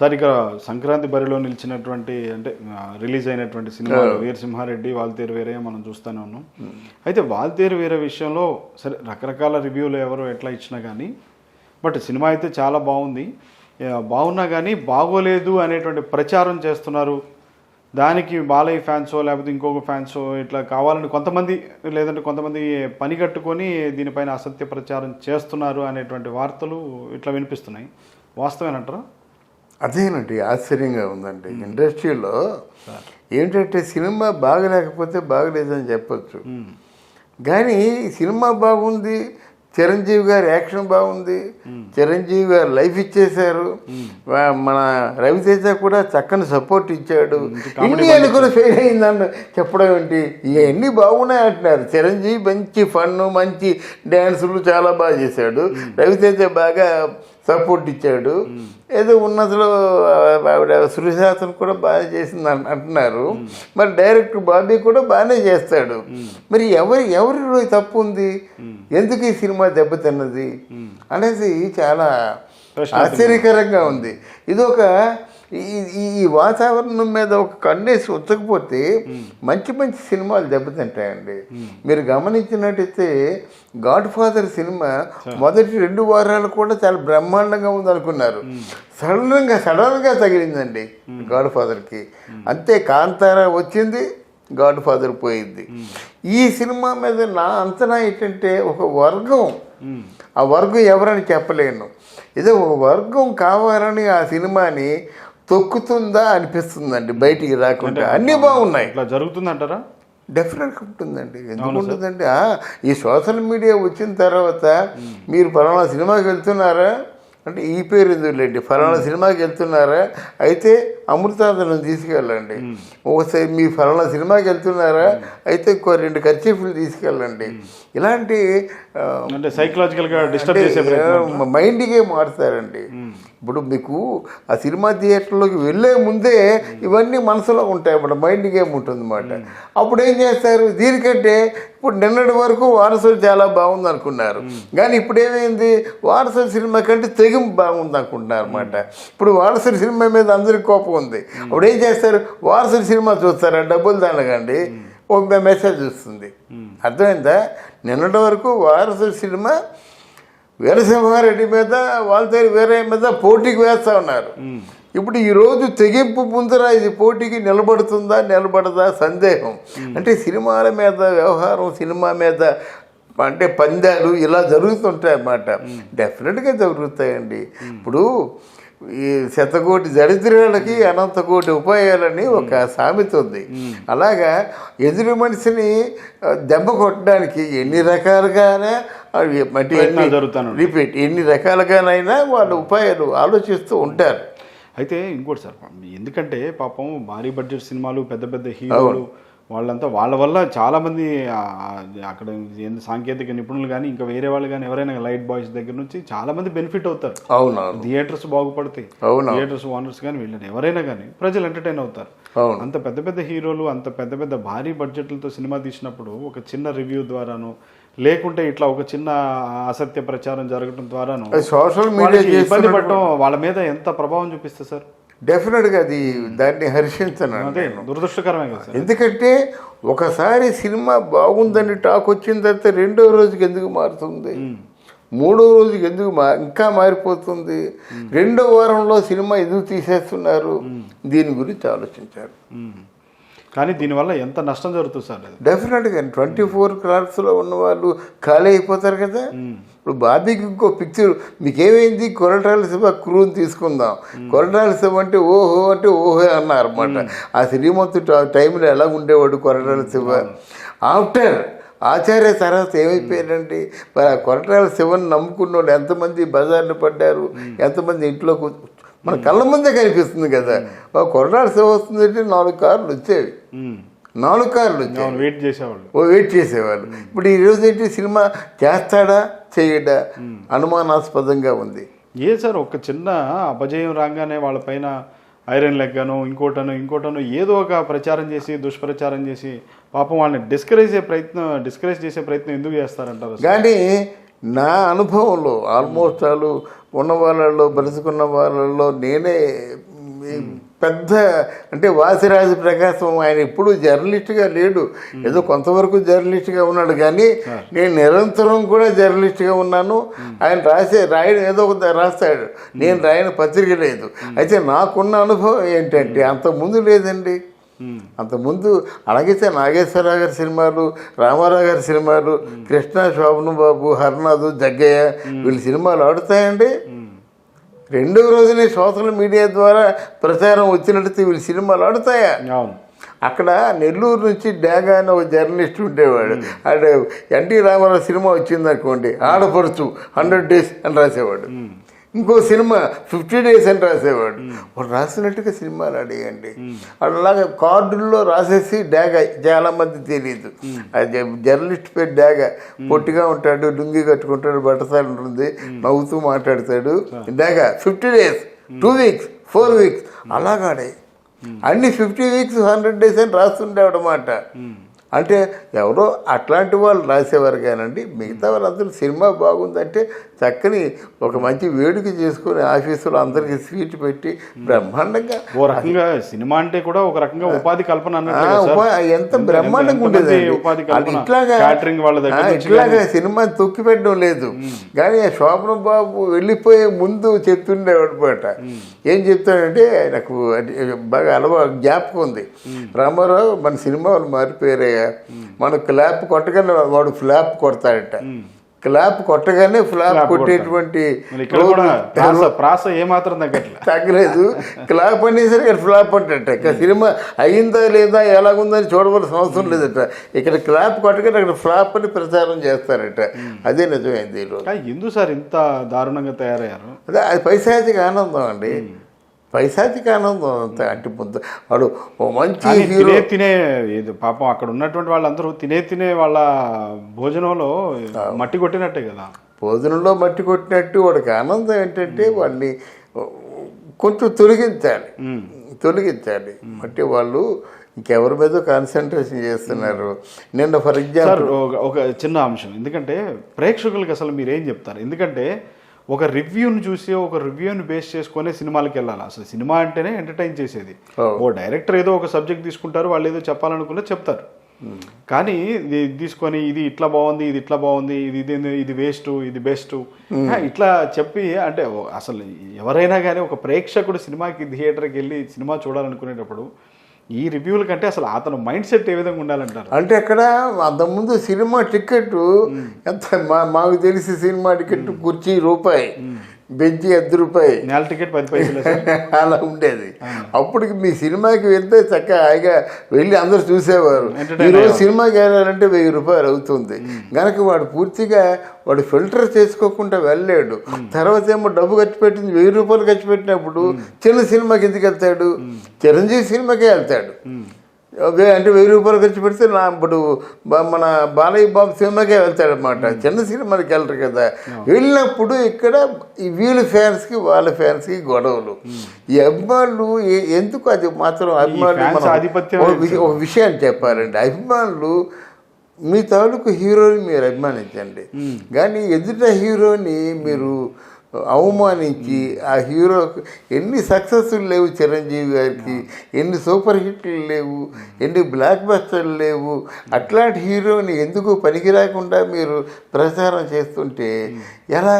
Sir ఇక సంక్రాంతి బరిలో నిలిచినటువంటి అంటే రిలీజ్ అయినటువంటి సినిమా వీరసింహారెడ్డి వాల్తేరు వేరే మనం చూస్తూనే ఉన్నాం. అయితే వాల్తేరు వేరే విషయంలో సరే రకరకాల రివ్యూలు ఎవరు ఎట్లా ఇచ్చినా కానీ బట్ సినిమా అయితే చాలా బాగుంది. బాగున్నా కానీ బాగోలేదు అనేటువంటి ప్రచారం చేస్తున్నారు. దానికి బాలయ్య ఫ్యాన్సో లేకపోతే ఇంకొక ఫ్యాన్సో ఇట్లా కావాలని కొంతమంది లేదంటే కొంతమంది పని కట్టుకొని దీనిపైన అసత్య ప్రచారం చేస్తున్నారు అనేటువంటి వార్తలు ఇట్లా వినిపిస్తున్నాయి. వాస్తవేనంటారా? అదేనండి ఆశ్చర్యంగా ఉందండి. ఇండస్ట్రీలో ఏంటంటే సినిమా బాగలేకపోతే బాగలేదని చెప్పొచ్చు. కానీ సినిమా బాగుంది చిరంజీవి గారి యాక్షన్ బాగుంది చిరంజీవి గారు లైఫ్ ఇచ్చేశారు. మన రవితేజ కూడా చక్కని సపోర్ట్ ఇచ్చాడు. ఇండియాని కూడా ఫెయిల్ అయిందని చెప్పడం ఏంటి? ఇవన్నీ బాగున్నాయి అంటున్నారు. చిరంజీవి మంచి ఫన్ మంచి డ్యాన్సులు చాలా బాగా చేశాడు. రవితేజ బాగా సపోర్ట్ ఇచ్చాడు. ఏదో ఉన్నతిలో ఆవిడ సురేశాసన్ కూడా బాగా చేసింది అంటున్నారు. మరి డైరెక్టర్ బాబీ కూడా బాగానే చేస్తాడు. మరి ఎవరి ఎవరిలో తప్పు ఉంది? ఎందుకు ఈ సినిమా దెబ్బతిన్నది అనేది చాలా ఆశ్చర్యకరంగా ఉంది. ఇది ఒక ఈ- ఈ వాతావరణం మీద ఒక కన్నేసి ఉంచకపోతే మంచి మంచి సినిమాలు దెబ్బతింటాయండి. మీరు గమనించినట్టయితే గాడ్ ఫాదర్ సినిమా మొదటి రెండు వారాలు కూడా చాలా బ్రహ్మాండంగా ఉంది అనుకున్నారు సడన్గా సడన్గా తగిలిందండి గాడ్ ఫాదర్కి అంతే కాంతారా వచ్చింది గాడ్ ఫాదర్ పోయింది ఈ సినిమా మీద నా అంచనా ఏంటంటే ఒక వర్గం. ఆ వర్గం ఎవరని చెప్పలేను. ఏదో ఒక వర్గం కావాలని ఆ సినిమాని తొక్కుతుందా అనిపిస్తుందండి బయటికి రాకుండా. అన్నీ బాగున్నాయి. ఇట్లా జరుగుతుందంటారా? డెఫినెట్గా ఉంటుందండి. ఎందుకు ఉంటుందండి ఈ సోషల్ మీడియా వచ్చిన తర్వాత మీరు ఫలానా సినిమాకి వెళ్తున్నారా? అంటే ఈ పేరు ఎందుకులేండి ఫలానా సినిమాకి వెళ్తున్నారా? అయితే అమృతాంజనం తీసుకెళ్ళండి. ఒకసారి మీ ఫలానా సినిమాకి వెళ్తున్నారా? అయితే ఇంకో రెండు ఖర్చీఫ్లు తీసుకెళ్ళండి. ఇలాంటి అంటే సైకలాజికల్గా డిస్టర్బ్ చేసే మైండ్కే మారుతారండి. ఇప్పుడు మీకు ఆ సినిమా థియేటర్లోకి వెళ్ళే ముందే ఇవన్నీ మనసులో ఉంటాయి అప్పుడు మైండ్ గేమ్ ఉంటుంది అనమాట అప్పుడు ఏం చేస్తారు? దీనికంటే ఇప్పుడు నిన్నటి వరకు వారసులు చాలా బాగుంది అనుకున్నారు కానీ ఇప్పుడు ఏమైంది? వారసుల సినిమా కంటే తెగింపు బాగుంది అనుకుంటున్నారు అనమాట ఇప్పుడు వారసుల సినిమా మీద అందరికి కోపం ఉంది. అప్పుడు ఏం చేస్తారు? వారసులు సినిమా చూస్తారా? డబ్బులు దండగండి ఒక మెసేజ్ వస్తుంది అర్థమైందా? నిన్నటి వరకు వారసుల సినిమా వీరసింహారెడ్డి మీద వాళ్ళతో వేరే మీద పోటీకి వేస్తా ఉన్నారు. ఇప్పుడు ఈరోజు తెగింపు ముందర ఇది పోటీకి నిలబడుతుందా నిలబడదా? సందేహం. అంటే సినిమాల మీద వ్యవహారం సినిమా మీద అంటే పందాలు ఇలా జరుగుతుంటాయి అన్నమాట డెఫినెట్గా జరుగుతాయండి. ఇప్పుడు ఈ శతకోటి దరిద్రాలకి అనంతకోటి ఉపాయాలని ఒక సామెత ఉంది. అలాగా ఎదురు మనిషిని దెబ్బ కొట్టడానికి ఎన్ని రకాలుగానే అంటే ఎన్ని. రిపీట్ ఎన్ని రకాలుగానైనా వాళ్ళు ఉపాయాలు ఆలోచిస్తూ ఉంటారు. అయితే ఇంకోటి సార్ ఎందుకంటే పాపం భారీ బడ్జెట్ సినిమాలు పెద్ద పెద్ద హీరోలు వాళ్ళంతా వాళ్ళ వల్ల చాలా మంది ఆ, అక్కడ సాంకేతిక నిపుణులు కానీ ఇంకా వేరే వాళ్ళు కానీ ఎవరైనా లైట్ బాయ్స్ దగ్గర నుంచి చాలా మంది బెనిఫిట్ అవుతారు. థియేటర్స్ బాగుపడతాయి. అవును. థియేటర్స్ ఓనర్స్ కానీ వీళ్ళని ఎవరైనా కానీ ప్రజలు ఎంటర్టైన్ అవుతారు. అంత పెద్ద పెద్ద హీరోలు అంత పెద్ద పెద్ద భారీ బడ్జెట్లతో సినిమా తీసినప్పుడు ఒక చిన్న రివ్యూ ద్వారాను లేకుంటే ఇట్లా ఒక చిన్న అసత్య ప్రచారం జరగడం ద్వారాను సోషల్ మీడియా ఇబ్బంది పడటం వాళ్ళ మీద ఎంత ప్రభావం చూపిస్తుంది సార్? డెఫినెట్గా అది దాన్ని హర్షించను. అదే దురదృష్టకరమే ఎందుకంటే ఒకసారి సినిమా బాగుందని టాక్ వచ్చిన తర్వాత రెండో రోజుకి ఎందుకు మారుతుంది? మూడో రోజుకి ఎందుకు మా ఇంకా మారిపోతుంది? రెండో వారంలో సినిమా ఎందుకు తీసేస్తున్నారు? దీని గురించి ఆలోచించారు. కానీ దీనివల్ల ఎంత నష్టం జరుగుతుంది సార్? డెఫినెట్గా ట్వంటీ ఫోర్ క్రాఫ్ట్స్లో ఉన్న వాళ్ళు ఖాళీ అయిపోతారు కదా? ఇప్పుడు బాబీకి ఇంకో పిక్చర్ మీకేమైంది? కొరటాల శివ క్రూని తీసుకుందాం. కొరటాల శివ అంటే ఓహో అంటే ఓహో అన్నారు అనమాట ఆ శ్రీమంతుడు టైంలో ఎలా ఉండేవాడు కొరటాల శివ? ఆఫ్టర్ ఆచార్య తర్వాత ఏమైపోయారండి మరి ఆ కొరటాల శివని నమ్ముకున్న వాళ్ళు ఎంతమంది బజార్లు పడ్డారు? ఎంతమంది ఇంట్లో మన కళ్ళ ముందే కనిపిస్తుంది కదా. కొరటాల శివ వస్తుందంటే నాలుగు కార్లు వచ్చేవి. నాలుగు కార్లు వెయిట్ చేసేవాళ్ళు. ఓ వెయిట్ చేసేవాళ్ళు. ఇప్పుడు ఈ రోజు ఏంటి సినిమా చేస్తాడా చేయడా? అనుమానాస్పదంగా ఉంది. ఏ సార్ ఒక చిన్న అపజయం రాగానే వాళ్ళపైన ఐరన్ లెగ్ గాను ఇంకోటను ఇంకోటను ఏదో ఒక ప్రచారం చేసి దుష్ప్రచారం చేసి పాపం వాళ్ళని డిస్కరేజ్ ప్రయత్నం డిస్కరేజ్ చేసే ప్రయత్నం ఎందుకు చేస్తారంటారు? కానీ నా అనుభవంలో ఆల్మోస్ట్ వాళ్ళు ఉన్న వాళ్ళలో బ్రతుకున్న వాళ్ళలో నేనే పెద్ద అంటే వాసిరాజు ప్రకాశం ఆయన ఎప్పుడు జర్నలిస్ట్గా లేడు. ఏదో కొంతవరకు జర్నలిస్ట్గా ఉన్నాడు కానీ నేను నిరంతరం కూడా జర్నలిస్ట్గా ఉన్నాను. ఆయన రాసే రాయడం ఏదో ఒక రాస్తాడు. నేను రాయని పత్రిక లేదు. అయితే నాకున్న అనుభవం ఏంటంటే అంత ముందు లేదండి. అంతకుముందు అలాగైతే నాగేశ్వరరావు గారి సినిమాలు రామారావు గారి సినిమాలు కృష్ణ శోభను బాబు హర్నాథ్ జగ్గయ్య వీళ్ళ సినిమాలు ఆడుతాయండి. రెండో రోజునే సోషల్ మీడియా ద్వారా ప్రచారం వచ్చినట్టు వీళ్ళ సినిమాలు ఆడుతాయా? అవును. అక్కడ నెల్లూరు నుంచి డాగా అని ఒక జర్నలిస్ట్ ఉండేవాడు. అంటే ఎన్టీ రామారావు సినిమా వచ్చింది అనుకోండి ఆడపడుచు హండ్రెడ్ డేస్ అని రాసేవాడు. ఇంకో సినిమా ఫిఫ్టీ డేస్ అని రాసేవాడు. వాడు రాసినట్టుగా సినిమాలు ఆడేయండి. అలాగే కార్డుల్లో రాసేసి డాగ చాలా మంది తెలియదు అది జర్నలిస్ట్ పేరు డాగ పొట్టిగా ఉంటాడు లుంగి కట్టుకుంటాడు బట్టసాలు ఉంటుంది నవ్వుతూ మాట్లాడతాడు. డాగ fifty days two weeks four weeks అలాగాడే అన్ని ఫిఫ్టీ వీక్స్ హండ్రెడ్ డేస్ అని రాస్తుండేవాడు అన్నమాట. అంటే ఎవరో అట్లాంటి వాళ్ళు రాసేవారు కానండి మిగతా వాళ్ళందరూ సినిమా బాగుందంటే చక్కని ఒక మంచి వేడుక చేసుకుని ఆఫీసులో అందరికీ స్వీట్ పెట్టి బ్రహ్మాండంగా ఓ రకంగా సినిమా అంటే కూడా ఒక రకంగా ఉపాధి కల్పన ఎంత బ్రహ్మాండంగా ఉండేది ఇట్లాగా ఇట్లాగా సినిమా తొక్కి పెట్టడం లేదు కానీ ఆ శోభన బాబు వెళ్ళిపోయే ముందు చెప్తుండేవాడు పాట ఏం చెప్తాడంటే నాకు బాగా అలవా జ్ఞాపకం ఉంది. రామారావు మన సినిమా వాళ్ళు మారిపోయారయ్యా మన క్లాప్ కొట్టగానే వాడు ఫ్లాప్ కొడతాడట. క్లాప్ కొట్టగానే ఫ్లాప్ కొట్టేటువంటి ప్రాస ఏమాత్రం తగ్గట్లే. తగ్గలేదు. క్లాప్ అనేసరికి ఇక్కడ ఫ్లాప్ అంటట ఇక సినిమా అయిందా లేదా ఎలాగుందని చూడవలసిన అవసరం లేదట. ఇక్కడ క్లాప్ కొట్టగానే అక్కడ ఫ్లాప్ అని ప్రచారం చేస్తారట. అదే నిజమైంది ఈరోజు ఎందుకు సార్ ఇంత దారుణంగా తయారయ్యారు? అదే అది పైశాచిక ఆనందం అండి. పైశాచిక ఆనందం అంటే పొద్దు వాడు ఓ మంచి తినే తినే పాపం అక్కడ ఉన్నటువంటి వాళ్ళందరూ తినే తినే వాళ్ళ భోజనంలో మట్టి కొట్టినట్టే కదా. భోజనంలో మట్టి కొట్టినట్టు వాడికి ఆనందం ఏంటంటే వాడిని కొంచెం తొలగించాలి. తొలగించాలి. అంటే వాళ్ళు ఇంకెవరి మీద కాన్సన్ట్రేషన్ చేస్తున్నారు. నిన్న ఫర్ ఎగ్జాంపుల్ ఒక- ఒక చిన్న అంశం. ఎందుకంటే ప్రేక్షకులకి అసలు మీరు ఏం చెప్తారు? ఎందుకంటే ఒక రివ్యూని చూసి ఒక రివ్యూని బేస్ చేసుకొని సినిమాలకి వెళ్ళాలి. అసలు సినిమా అంటేనే ఎంటర్టైన్ చేసేది. ఓ డైరెక్టర్ ఏదో ఒక సబ్జెక్ట్ తీసుకుంటారు వాళ్ళు ఏదో చెప్పాలనుకున్నా చెప్తారు. కానీ ఇది తీసుకొని ఇది ఇట్లా బాగుంది ఇది ఇట్లా బాగుంది ఇది ఇది ఇది వేస్ట్ ఇది బెస్ట్. ఇట్లా చెప్పి అంటే అసలు ఎవరైనా కానీ ఒక ప్రేక్షకుడు సినిమాకి థియేటర్కి వెళ్ళి సినిమా చూడాలనుకునేటప్పుడు ఈ రివ్యూల కంటే అసలు అతను మైండ్ సెట్ ఏ విధంగా ఉండాలంటారు? అంటే అక్కడ అంతకుముందు సినిమా టికెట్ ఎంత మా మాకు తెలిసి సినిమా టికెట్ కుర్చీ రూపాయి. బెంచి అర్ధ రూపాయి. నెల టికెట్ పది పైసలు అలా ఉండేది. అప్పటికి మీ సినిమాకి వెళ్తే చక్కగా హాయిగా వెళ్ళి అందరూ చూసేవారు. ఈరోజు సినిమాకి వెళ్ళాలంటే వెయ్యి రూపాయలు అవుతుంది. గనక వాడు పూర్తిగా వాడు ఫిల్టర్ చేసుకోకుండా వెళ్ళాడు తర్వాత ఏమో డబ్బు ఖర్చు పెట్టింది వెయ్యి రూపాయలు ఖర్చు పెట్టినప్పుడు చిన్న సినిమాకి ఎందుకు వెళ్తాడు? చిరంజీవి సినిమాకే వెళ్తాడు. అంటే వెయ్యి రూపాయలు ఖర్చు పెడితే నా ఇప్పుడు మన బాలయ్య బాబు సినిమాకే వెళ్తాడు అనమాట చిన్న సినిమాకి వెళ్ళరు కదా. వెళ్ళినప్పుడు ఇక్కడ ఈ వీళ్ళ ఫ్యాన్స్కి వాళ్ళ ఫ్యాన్స్కి గొడవలు. ఈ అభిమానులు ఏ- ఎందుకు అది మాత్రం అభిమానులు ఒక విషయం చెప్పాలండి అభిమానులు మీ తాలూకు హీరోని మీరు అభిమానించండి. కానీ ఎదుట హీరోని మీరు అవమానించి ఆ హీరో ఎన్ని సక్సెస్లు లేవు చిరంజీవి గారికి ఎన్ని సూపర్ హిట్లు లేవు ఎన్ని బ్లాక్ బస్టర్లు లేవు. అట్లాంటి హీరోని ఎందుకు పనికిరాకుండా మీరు ప్రచారం చేస్తుంటే ఎలా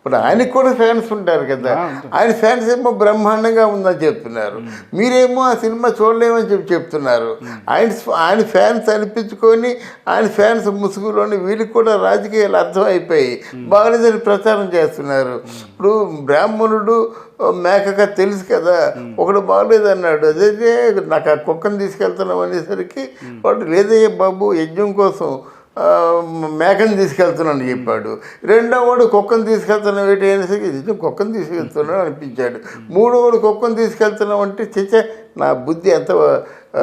ఇప్పుడు ఆయనకు కూడా ఫ్యాన్స్ ఉంటారు కదా. ఆయన ఫ్యాన్స్ ఏమో బ్రహ్మాండంగా ఉందని చెప్తున్నారు. మీరేమో ఆ సినిమా చూడలేమని చెప్పి చెప్తున్నారు. ఆయన ఆయన ఫ్యాన్స్ అనిపించుకొని ఆయన ఫ్యాన్స్ ముసుగులోని వీళ్ళకి కూడా రాజకీయాలు అర్థమైపోయి బాగలేదని ప్రచారం చేస్తున్నారు. ఇప్పుడు బ్రాహ్మణుడు మేకగా తెలుసు కదా. ఒకడు బాగలేదన్నాడు. అదే నాకు ఆ కుక్కను తీసుకెళ్తున్నాం అనేసరికి వాడు లేదయ్య బాబు యజ్ఞం కోసం మేకని తీసుకెళ్తున్నాను చెప్పాడు. రెండో వాడు కుక్కను తీసుకెళ్తున్నాం ఏంటి? అనేసరికి నిజం కుక్కను తీసుకెళ్తున్నాను అనిపించాడు. మూడో వాడు కుక్కను తీసుకెళ్తున్నాం అంటే చిచ్చ నా బుద్ధి ఎంత ఆ,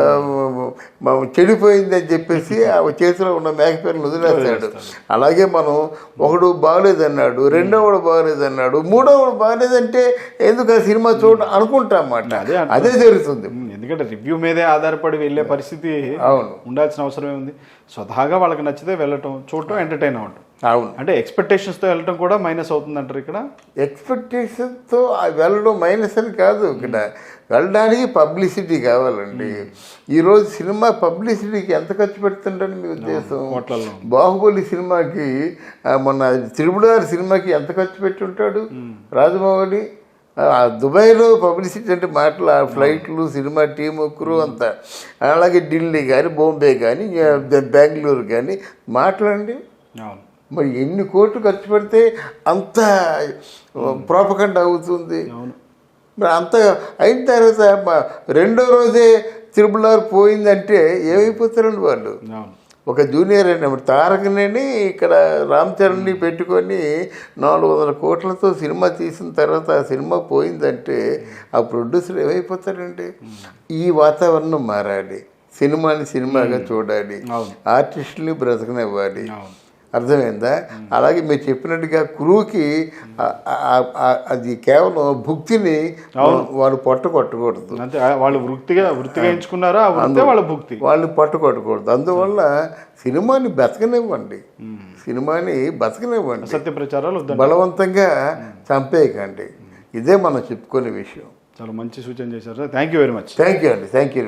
మ- చెడిపోయింది అని చెప్పేసి ఆ చేతిలో ఉన్న మేకపిల్లని వదిలేస్తాడు. అలాగే మనం ఒకడు బాగలేదన్నాడు రెండో వాడు బాగలేదన్నాడు మూడో వాడు బాగలేదంటే ఎందుకు ఆ సినిమా చూడ అనుకుంటాం అన్నమాట. అదే జరుగుతుంది. ఎందుకంటే రివ్యూ మీదే ఆధారపడి వెళ్ళే పరిస్థితి అవును. ఉండాల్సిన అవసరం ఉంది. స్వతహాగా వాళ్ళకి నచ్చితే వెళ్ళటం చూడటం ఎంటర్టైన్ అవ్వటం. అవును. అంటే ఎక్స్పెక్టేషన్స్తో వెళ్ళటం కూడా మైనస్ అవుతుంది అంటారు ఇక్కడ ఎక్స్పెక్టేషన్తో వెళ్ళడం మైనస్ అని కాదు ఇక్కడ. వెళ్ళడానికి పబ్లిసిటీ కావాలండి. ఈరోజు సినిమా పబ్లిసిటీకి ఎంత ఖర్చు పెడుతుంటారు మీ ఉద్దేశం? బాహుబలి సినిమాకి మొన్న త్రిపుడారి సినిమాకి ఎంత ఖర్చు పెట్టి ఉంటాడు? రాజమౌళి ఆ, దుబాయ్లో పబ్లిసిటీ అంటే మాటలు ఆ ఫ్లైట్లు సినిమా టీము క్రూ అంతా. అలాగే ఢిల్లీ కానీ బాంబే కానీ బెంగళూరు కానీ మాట్లాడండి. మరి ఎన్ని కోట్లు ఖర్చు పెడితే అంత ప్రోపకండ అవుతుంది. మరి అంత అయిన తర్వాత రెండో రోజే తిరుమల పోయిందంటే ఏమైపోతారండి వాళ్ళు? ఒక జూనియర్ అయిన తారకనేని ఇక్కడ రామ్ చరణ్ని పెట్టుకొని నాలుగు వందల కోట్లతో సినిమా తీసిన తర్వాత ఆ సినిమా పోయిందంటే ఆ ప్రొడ్యూసర్ ఏమైపోతారండి ఈ వాతావరణం మారాలి. సినిమాని సినిమాగా చూడాలి. ఆర్టిస్టుని బ్రతకనివ్వాలి. అర్థమైందా? అలాగే మీరు చెప్పినట్టుగా ఆ- అది కేవలం భుక్తిని వాడు పొట్ట కొట్టకూడదు. అంతే ఆ- వాళ్ళు వృత్తిగా వృత్తిగా ఎంచుకున్నారా? వాళ్ళ భుక్తి. వాళ్ళని పట్టు కొట్టకూడదు. అందువల్ల సినిమాని బతకనివ్వండి. సినిమాని బతకనివ్వండి. సత్య ప్రచారాలు బలవంతంగా చంపేయకండి. ఇదే మనం చెప్పుకునే విషయం. చాలా మంచి సూచన చేశారు. Thank you very much. Thank you అండి. Thank you